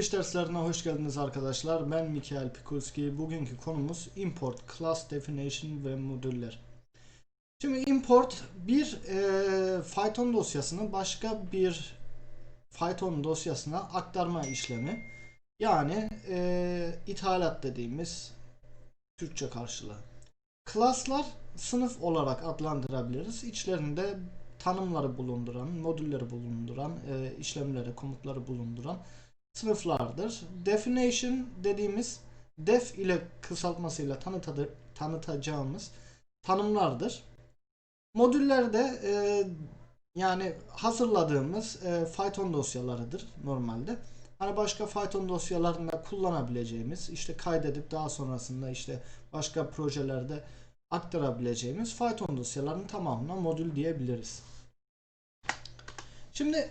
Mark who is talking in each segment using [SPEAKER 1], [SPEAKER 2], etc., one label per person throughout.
[SPEAKER 1] giriş derslerine hoş geldiniz arkadaşlar. Ben Mikael Pikulski. Bugünkü konumuz import, class definition ve modüller. Şimdi import bir e, Python dosyasını başka bir Python dosyasına aktarma işlemi. Yani e, ithalat dediğimiz Türkçe karşılığı. Class'lar sınıf olarak adlandırabiliriz. İçlerinde tanımları bulunduran, modülleri bulunduran, e, işlemleri, komutları bulunduran sınıflardır. Definition dediğimiz def ile kısaltmasıyla tanıtadı, tanıtacağımız tanımlardır. Modüller de e, yani hazırladığımız e, Python dosyalarıdır normalde. Hani başka Python dosyalarında kullanabileceğimiz, işte kaydedip daha sonrasında işte başka projelerde aktarabileceğimiz Python dosyalarının tamamına modül diyebiliriz. Şimdi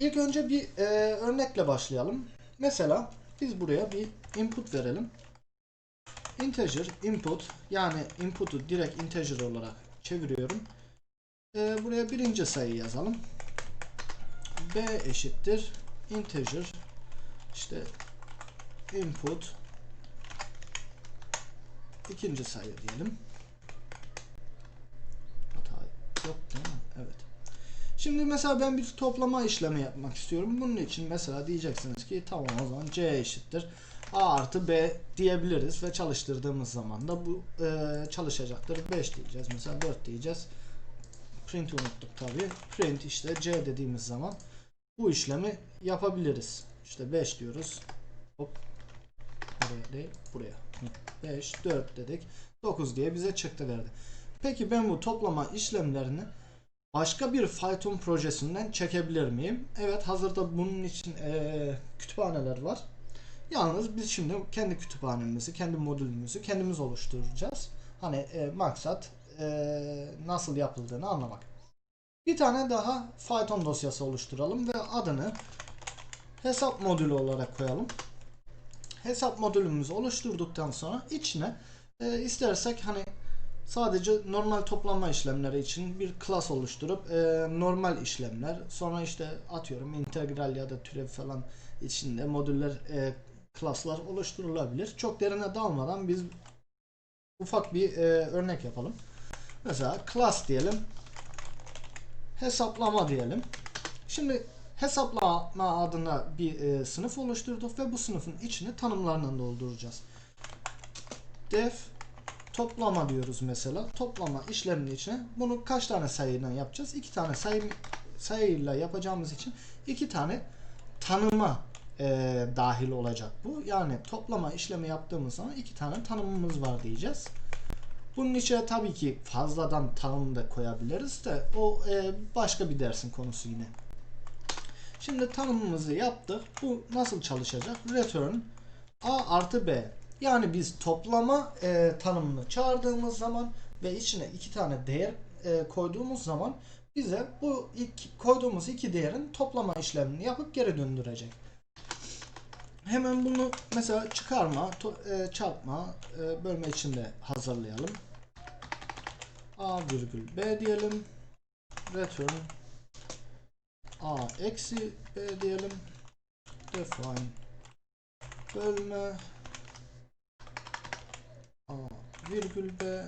[SPEAKER 1] ilk önce bir e, örnekle başlayalım. Mesela biz buraya bir input verelim. Integer input yani input'u direkt integer olarak çeviriyorum. E, buraya birinci sayı yazalım. b eşittir integer işte input ikinci sayı diyelim. Hata yok değil mi? Evet. Şimdi mesela ben bir toplama işlemi yapmak istiyorum. Bunun için mesela diyeceksiniz ki tamam o zaman c eşittir a artı b diyebiliriz ve çalıştırdığımız zaman da bu e, çalışacaktır. 5 diyeceğiz mesela 4 diyeceğiz. Print unuttuk tabi. Print işte c dediğimiz zaman bu işlemi yapabiliriz. İşte 5 diyoruz. Hop. Buraya değil buraya. 5 4 dedik. 9 diye bize çıktı verdi. Peki ben bu toplama işlemlerini başka bir Python projesinden çekebilir miyim? Evet hazırda bunun için eee, kütüphaneler var. Yalnız biz şimdi kendi kütüphanemizi, kendi modülümüzü kendimiz oluşturacağız. Hani e, maksat e, nasıl yapıldığını anlamak. Bir tane daha Python dosyası oluşturalım ve adını hesap modülü olarak koyalım. Hesap modülümüzü oluşturduktan sonra içine e, istersek hani sadece normal toplama işlemleri için bir class oluşturup e, normal işlemler sonra işte atıyorum integral ya da türev falan içinde modüller e, class'lar oluşturulabilir. Çok derine dalmadan biz ufak bir e, örnek yapalım. Mesela class diyelim. Hesaplama diyelim. Şimdi hesaplama adına bir e, sınıf oluşturduk ve bu sınıfın içini tanımlarla dolduracağız. Def toplama diyoruz mesela. Toplama işleminin içine bunu kaç tane sayıyla yapacağız? İki tane sayı sayıyla yapacağımız için iki tane tanıma e, dahil olacak bu. Yani toplama işlemi yaptığımız zaman iki tane tanımımız var diyeceğiz. Bunun içine tabii ki fazladan tanım da koyabiliriz de o e, başka bir dersin konusu yine. Şimdi tanımımızı yaptık. Bu nasıl çalışacak? Return a artı b. Yani biz toplama e, tanımını çağırdığımız zaman ve içine iki tane değer e, koyduğumuz zaman bize bu ilk koyduğumuz iki değerin toplama işlemini yapıp geri döndürecek. Hemen bunu mesela çıkarma, to- e, çarpma, e, bölme için de hazırlayalım. A virgül B diyelim. Return A eksi B diyelim. Define bölme virgül B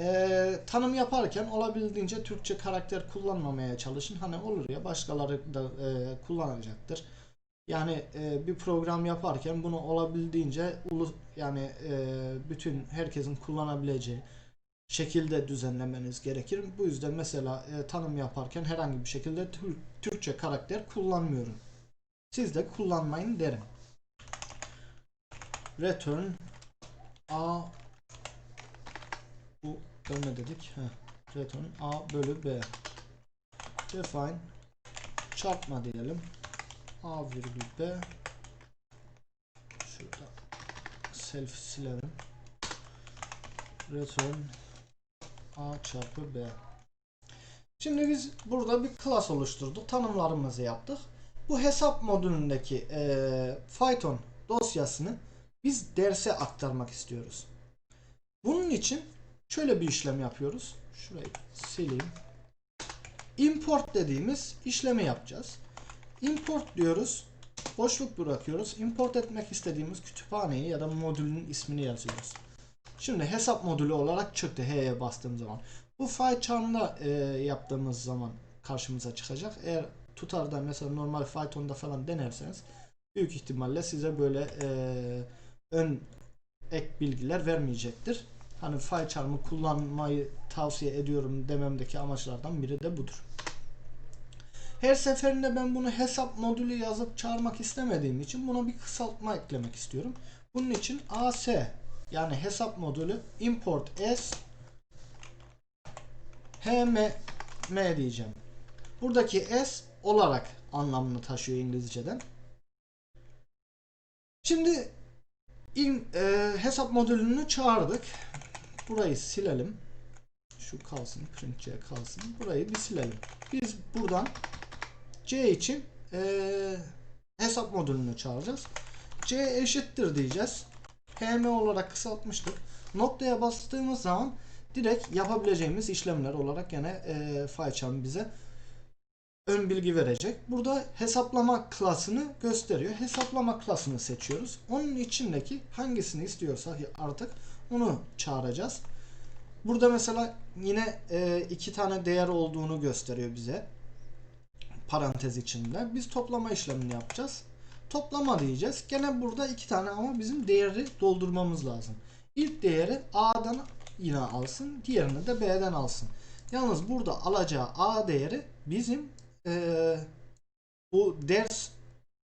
[SPEAKER 1] ee, tanım yaparken olabildiğince Türkçe karakter kullanmamaya çalışın. Hani olur ya başkaları da e, kullanacaktır. Yani e, bir program yaparken bunu olabildiğince ulu yani e, bütün herkesin kullanabileceği şekilde düzenlemeniz gerekir. Bu yüzden mesela e, tanım yaparken herhangi bir şekilde Tür- Türkçe karakter kullanmıyorum. Siz de kullanmayın derim. Return A bu bölme dedik. Heh. Return A bölü B. Define çarpma diyelim. A virgül B şurada self silelim. Return A çarpı B. Şimdi biz burada bir class oluşturduk. Tanımlarımızı yaptık. Bu hesap modülündeki eee Python dosyasını biz derse aktarmak istiyoruz. Bunun için şöyle bir işlem yapıyoruz. Şurayı sileyim. Import dediğimiz işlemi yapacağız. Import diyoruz. boşluk bırakıyoruz. Import etmek istediğimiz kütüphaneyi ya da modülün ismini yazıyoruz. Şimdi hesap modülü olarak çıktı H'ye bastığım zaman. Bu PyCharm'da e, yaptığımız zaman karşımıza çıkacak. Eğer tutarda mesela normal Python'da falan denerseniz büyük ihtimalle size böyle e, ön ek bilgiler vermeyecektir. Hani PyCharm'ı kullanmayı tavsiye ediyorum dememdeki amaçlardan biri de budur. Her seferinde ben bunu hesap modülü yazıp çağırmak istemediğim için buna bir kısaltma eklemek istiyorum. Bunun için AS yani hesap modülü import s hm m diyeceğim. Buradaki s olarak anlamını taşıyor İngilizceden. Şimdi in, e, hesap modülünü çağırdık. Burayı silelim. Şu kalsın, print C kalsın. Burayı bir silelim. Biz buradan C için e, hesap modülünü çağıracağız. C eşittir diyeceğiz. PM olarak kısaltmıştık. Noktaya bastığımız zaman direkt yapabileceğimiz işlemler olarak yine e, FileCharm bize ön bilgi verecek. Burada hesaplama klasını gösteriyor. Hesaplama klasını seçiyoruz. Onun içindeki hangisini istiyorsak artık onu çağıracağız. Burada mesela yine e, iki tane değer olduğunu gösteriyor bize. Parantez içinde. Biz toplama işlemini yapacağız. Toplama diyeceğiz. Gene burada iki tane ama bizim değeri doldurmamız lazım. İlk değeri A'dan yine alsın. Diğerini de B'den alsın. Yalnız burada alacağı A değeri bizim e, bu ders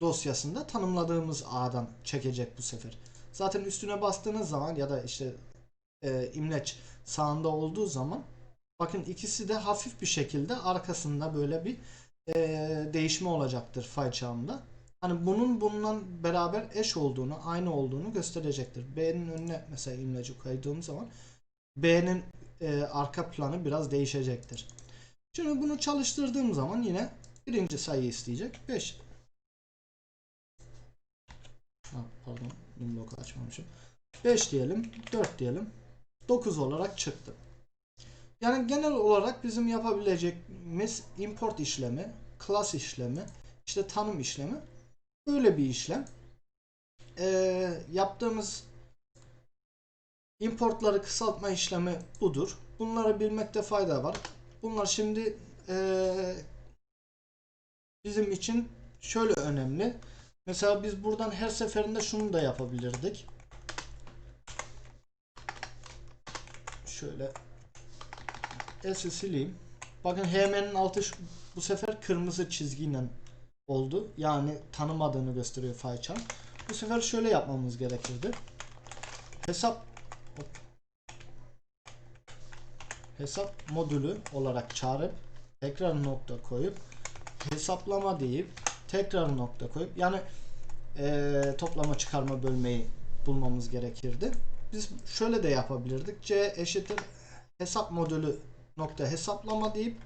[SPEAKER 1] dosyasında tanımladığımız A'dan çekecek bu sefer. Zaten üstüne bastığınız zaman ya da işte e, imleç sağında olduğu zaman bakın ikisi de hafif bir şekilde arkasında böyle bir e, değişme olacaktır file çağında. Hani bunun bundan beraber eş olduğunu, aynı olduğunu gösterecektir. B'nin önüne mesela imleci koyduğum zaman B'nin e, arka planı biraz değişecektir. Şimdi bunu çalıştırdığım zaman yine birinci sayı isteyecek. 5. Ha, pardon. Windows açmamışım. 5 diyelim. 4 diyelim. 9 olarak çıktı. Yani genel olarak bizim yapabileceğimiz import işlemi, class işlemi, işte tanım işlemi böyle bir işlem. Ee, yaptığımız importları kısaltma işlemi budur. Bunları bilmekte fayda var. Bunlar şimdi ee, bizim için şöyle önemli. Mesela biz buradan her seferinde şunu da yapabilirdik. Şöyle S'i sileyim. Bakın HM'nin altı bu sefer kırmızı çizgiyle oldu. Yani tanımadığını gösteriyor PyCharm. Bu sefer şöyle yapmamız gerekirdi. Hesap hesap modülü olarak çağırıp tekrar nokta koyup hesaplama deyip tekrar nokta koyup yani eee, toplama çıkarma bölmeyi bulmamız gerekirdi. Biz şöyle de yapabilirdik. C eşittir hesap modülü nokta hesaplama deyip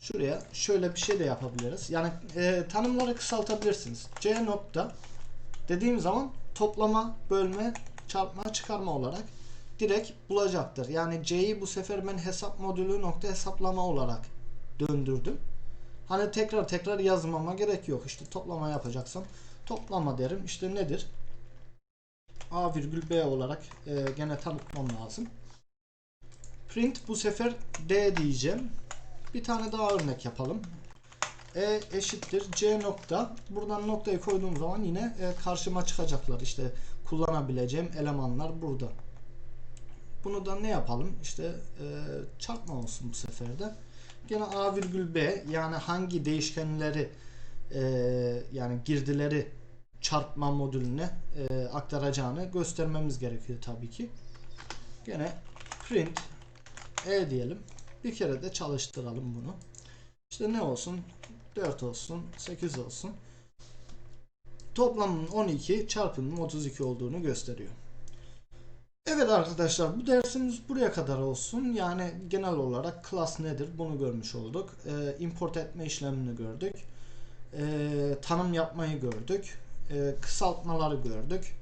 [SPEAKER 1] şuraya şöyle bir şey de yapabiliriz. Yani e, tanımları kısaltabilirsiniz. C nokta dediğim zaman toplama, bölme, çarpma, çıkarma olarak direkt bulacaktır. Yani C'yi bu sefer ben hesap modülü nokta hesaplama olarak döndürdüm. Hani tekrar tekrar yazmama gerek yok. İşte toplama yapacaksam toplama derim. İşte nedir? A virgül B olarak e, gene tanıtmam lazım. Print bu sefer D diyeceğim. Bir tane daha örnek yapalım. E eşittir C nokta. Buradan noktayı koyduğum zaman yine e, karşıma çıkacaklar. İşte kullanabileceğim elemanlar burada. Bunu da ne yapalım? İşte e, çarpma olsun bu sefer de. Gene A virgül B yani hangi değişkenleri e, yani girdileri çarpma modülüne e, aktaracağını göstermemiz gerekiyor tabii ki. Gene print e diyelim. Bir kere de çalıştıralım bunu. İşte ne olsun? 4 olsun, 8 olsun. Toplamın 12, çarpımın 32 olduğunu gösteriyor. Evet arkadaşlar bu dersimiz buraya kadar olsun. Yani genel olarak class nedir bunu görmüş olduk. Ee, import etme işlemini gördük. Ee, tanım yapmayı gördük. Ee, kısaltmaları gördük.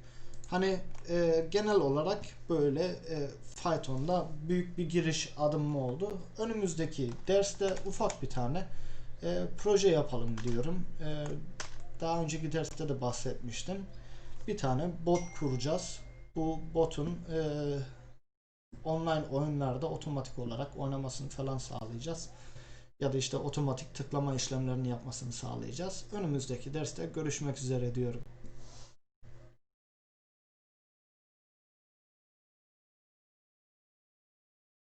[SPEAKER 1] Hani e, genel olarak böyle e, Python'da büyük bir giriş adımı oldu. Önümüzdeki derste ufak bir tane e, proje yapalım diyorum. E, daha önceki derste de bahsetmiştim. Bir tane bot kuracağız. Bu botun e, online oyunlarda otomatik olarak oynamasını falan sağlayacağız. Ya da işte otomatik tıklama işlemlerini yapmasını sağlayacağız. Önümüzdeki derste görüşmek üzere diyorum.